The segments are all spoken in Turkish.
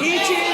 İçin.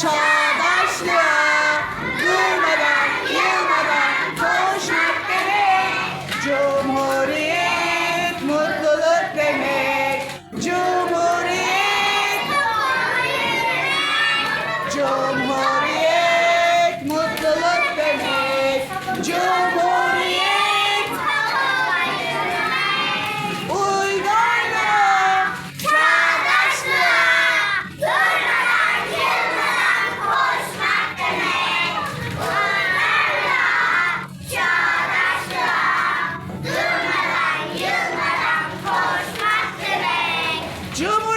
çağdaşlığa durmadan, yılmadan koşmak demek. Cumhuriyet mutluluk demek. Cumhuriyet Cumhuriyet mutluluk demek. Cumhuriyet Cuma